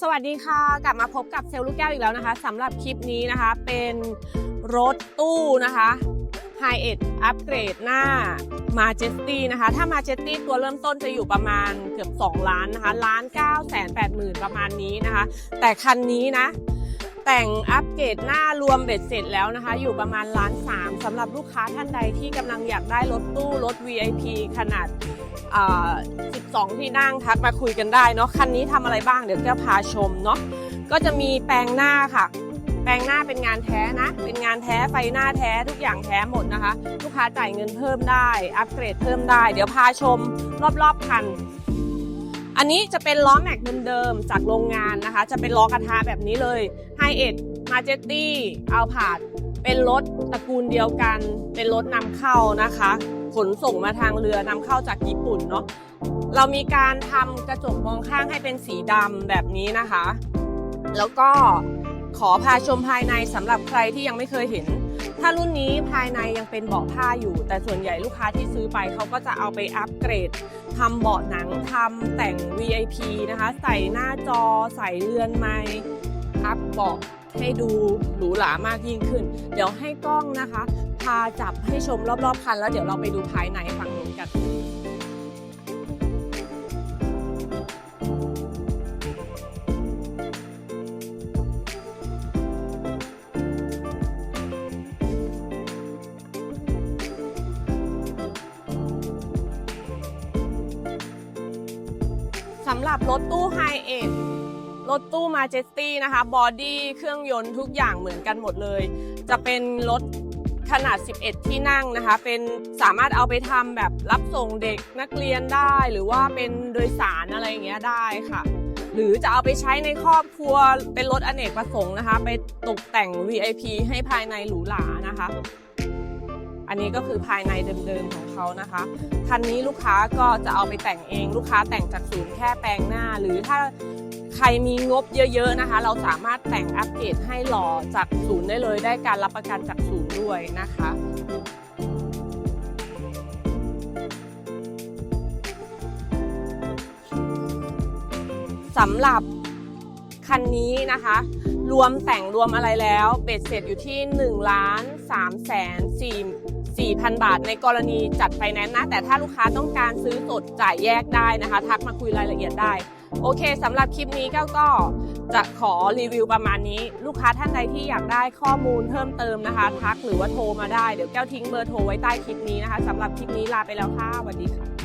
สวัสดีค่ะ กลับมาพบกับเซลล์ลูกแก้วอีกแล้วนะคะสำหรับคลิปนี้นะคะเป็นรถตู้นะคะ h i เอ็ดอัปเกรดหน้า Majesty นะคะ ถ้า Majesty ตัวเริ่มต้นจะอยู่ประมาณเกือบ 2 ล้านนะคะล้าน9แสน8หมื่นประมาณนี้นะคะ แต่คันนี้นะ แต่งอัปเกรดหน้ารวมเบ็ดเสร็จแล้วนะคะ อยู่ประมาณล้านสามสำหรับลูกค้าท่านใดที่กำลังอยากได้รถตู้รถ VIP ขนาด 12 ที่นั่งทักมาคุยกันได้เนาะคันนี้ทำอะไรบ้างเดี๋ยวแก้วพาชมเนาะก็จะมีแปลงหน้าค่ะ แปลงหน้าเป็นงานแท้นะ เป็นงานแท้ไฟหน้าแท้ทุกอย่างแท้หมดนะคะ ลูกค้าจ่ายเงินเพิ่มได้ อัปเกรดเพิ่มได้ เดี๋ยวพาชมรอบๆคัน อันนี้จะเป็นล้อแม็กเดิมๆจากโรงงานนะคะ จะเป็นล้อกระทะแบบนี้เลยไฮเอ็ดมาเจตตี้เอาผาดเป็นรถตระกูลเดียวกัน เป็นรถนำเข้านะคะ ขนส่งมาทางเรือนำเข้าจากญี่ปุ่นเนาะเรามีการทำกระจกมองข้างให้เป็นสีดำแบบนี้นะคะ แล้วก็ขอพาชมภายในสำหรับใครที่ยังไม่เคยเห็น ถ้ารุ่นนี้ภายในยังเป็นเบาะผ้าอยู่ แต่ส่วนใหญ่ลูกค้าที่ซื้อไปเขาก็จะเอาไปอัปเกรดทำเบาะหนังทำแต่ง VIP นะคะ ใส่หน้าจอ ใส่เรือนไม้อัพเบาะให้ดูหรูหรามากยิ่งขึ้น เดี๋ยวให้กล้องนะคะ พาจับให้ชมรอบๆคัน แล้วเดี๋ยวเราไปดูภายในฝั่ง สำหรับรถตู้ไฮเอ็นรถตู้มาเจสตี้นะคะบอดี้เครื่องยนต์ทุกอย่างเหมือนกันหมดเลย จะเป็นรถขนาด 11 ที่นั่งนะคะ เป็นสามารถเอาไปทำแบบรับส่งเด็กนักเรียนได้ หรือว่าเป็นโดยสารอะไรอย่างเงี้ยได้ค่ะ หรือจะเอาไปใช้ในครอบครัวเป็นรถอเนกประสงค์นะคะ ไปตกแต่ง VIP ให้ภายในหรูหรานะคะ อันนี้ก็คือภายในเดิมๆของเขานะคะคันนี้ลูกค้าก็จะเอาไปแต่งเอง ลูกค้าแต่งจากศูนย์แค่แปลงหน้า หรือถ้าใครมีงบเยอะๆนะคะ เราสามารถแต่งอัปเกรดให้หล่อจากศูนย์ได้เลย ได้การรับประกันจากศูนย์ด้วยนะคะสำหรับคันนี้นะคะ รวมแต่งรวมอะไรแล้ว เบ็ดเสร็จอยู่ที่1ล้าน3แสน4 4,000 บาท ในกรณีจัดไฟแนนซ์นะ แต่ถ้าลูกค้าต้องการซื้อสดจ่ายแยกได้นะคะ ทักมาคุยรายละเอียดได้ โอเคสำหรับคลิปนี้ก้วก็จะขอรีวิวประมาณนี้ ลูกค้าท่านใดที่อยากได้ข้อมูลเพิ่มเติมนะคะ ทักหรือว่าโทรมาได้ เดี๋ยวแก้วทิ้งเบอร์โทรไว้ใต้คลิปนี้นะคะสำหรับคลิปนี้ลาไปแล้วค่ะสวัสดีค่ะ